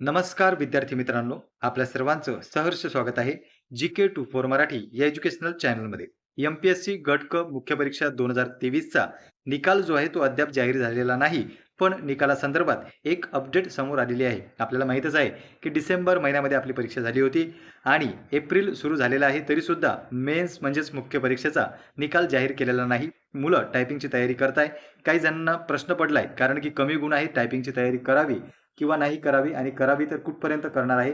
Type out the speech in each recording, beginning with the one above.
नमस्कार विद्यार्थी मित्रांनो आपल्या सर्वांचं सहर्ष स्वागत आहे G K two four Marathi या एज्युकेशनल चॅनलमध्ये. एम पी एस सी गट क मुख्य परीक्षा दोन हजार तेवीसचा निकाल जो आहे तो अद्याप जाहीर झालेला नाही पण निकालासंदर्भात एक अपडेट समोर आलेली आहे. आपल्याला माहीतच आहे की डिसेंबर महिन्यामध्ये आपली परीक्षा झाली होती आणि एप्रिल सुरू झालेला आहे तरीसुद्धा मेन्स म्हणजेच मुख्य परीक्षेचा निकाल जाहीर केलेला नाही. मुलं टायपिंगची तयारी करताय. काही जणांना प्रश्न पडलाय कारण की कमी गुण आहे टायपिंगची तयारी करावी किंवा नाही करावी आणि करावी तर कुठपर्यंत करणार आहे?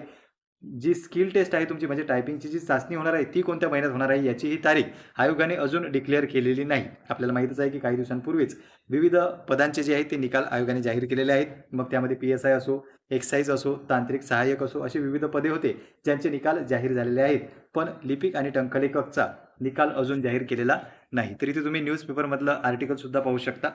जी स्किल टेस्ट आहे तुमची म्हणजे टायपिंगची जी चाचणी होणार आहे ती कोणत्या महिन्यात होणार आहे याची ही तारीख आयोगाने अजून डिक्लेअर केलेली नाही. आपल्याला माहीतच आहे की काही दिवसांपूर्वीच विविध पदांचे जे आहेत ते निकाल आयोगाने जाहीर केलेले आहेत. मग त्यामध्ये पी एस आय असो एक्साईज असो तांत्रिक सहाय्यक असो असे विविध पदे होते ज्यांचे निकाल जाहीर झालेले आहेत. पण लिपिक आणि टंकलेखकचा निकाल अजून जाहीर केलेला नाही. तर ते तुम्ही न्यूजपेपरमधलं आर्टिकलसुद्धा पाहू शकता.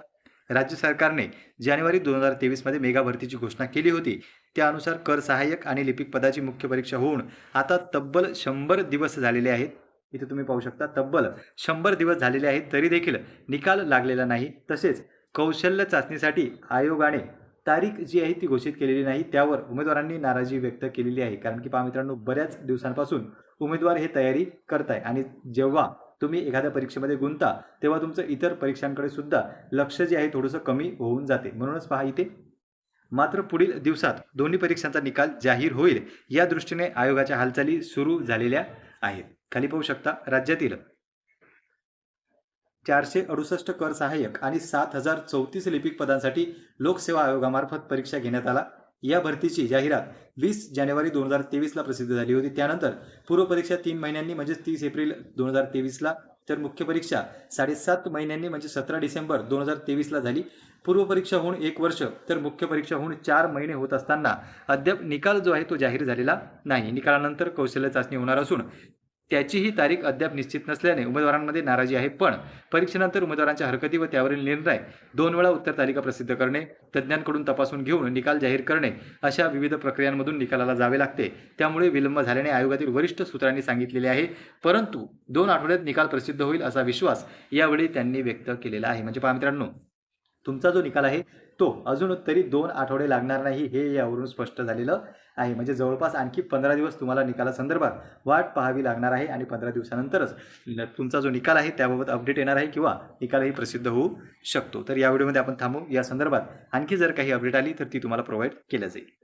राज्य सरकारने जानेवारी दोन हजार तेवीसमध्ये मेगा भरतीची घोषणा केली होती. त्यानुसार कर सहाय्यक आणि लिपिक पदाची मुख्य परीक्षा होऊन आता तब्बल शंभर दिवस झालेले आहेत. इथे तुम्ही पाहू शकता तब्बल शंभर दिवस झालेले आहेत तरी देखील निकाल लागलेला नाही. तसेच कौशल्य चाचणीसाठी आयोगाने तारीख जी आहे ती घोषित केलेली नाही त्यावर उमेदवारांनी नाराजी व्यक्त केलेली आहे. कारण की पहा मित्रांनो बऱ्याच दिवसांपासून उमेदवार हे तयारी करत आहे आणि जेव्हा तुम्ही एखाद्या परीक्षेमध्ये गुंता तेव्हा तुमचं इतर परीक्षांकडे सुद्धा लक्ष जे आहे थोडंसं कमी होऊन जाते. म्हणूनच पहा इथे. मात्र पुढील दिवसात दोन्ही परीक्षांचा निकाल जाहीर होईल या दृष्टीने आयोगाच्या हालचाली सुरू झालेल्या आहेत. खाली पाहू शकता राज्यातील चारशे अडुसष्ट कर सहाय्यक आणि सात हजार चौतीस लिपिक पदांसाठी लोकसेवा आयोगामार्फत परीक्षा घेण्यात आला. या भरतीची जाहिरात वीस जानेवारी दोन हजार तेवीसला प्रसिद्ध झाली होती. त्यानंतर पूर्वपरीक्षा तीन महिन्यांनी म्हणजेच तीस एप्रिल दोन हजार तेवीसला तर मुख्य परीक्षा साडेसात महिन्यांनी म्हणजे सतरा डिसेंबर दोन हजार तेवीसला झाली. पूर्व परीक्षा होऊन एक वर्ष तर मुख्य परीक्षा होऊन चार महिने होत असताना अद्याप निकाल जो आहे तो जाहीर झालेला नाही. निकालानंतर कौशल्य चाचणी होणार असून त्याचीही तारीख अद्याप निश्चित नसल्याने उमेदवारांमध्ये नाराजी आहे. पण परीक्षेनंतर उमेदवारांच्या हरकती व त्यावरील निर्णय दोन वेळा उत्तर तालिका प्रसिद्ध करणे तज्ज्ञांकडून तपासून घेऊन निकाल जाहीर करणे अशा विविध प्रक्रियांमधून निकालाला जावे लागते. त्यामुळे विलंब झाल्याने आयोगातील वरिष्ठ सूत्रांनी सांगितलेले आहे. परंतु दोन आठवड्यात निकाल प्रसिद्ध होईल असा विश्वास यावेळी त्यांनी व्यक्त केलेला आहे. म्हणजे पहा मित्रांनो तुमचा जो निकाल आहे तो अजून तरी दोन आठवडे लागणार नाही हे यावरून स्पष्ट झालेलं आहे. म्हणजे जवळपास आणखी पंधरा दिवस तुम्हाला निकालासंदर्भात वाट पाहावी लागणार आहे आणि पंधरा दिवसानंतरच तुमचा जो निकाल आहे त्याबाबत अपडेट येणार आहे किंवा निकालही प्रसिद्ध होऊ शकतो. तर या व्हिडिओमध्ये आपण थांबू. या संदर्भात आणखी जर काही अपडेट आली तर ती तुम्हाला प्रोव्हाइड केल्या जाईल.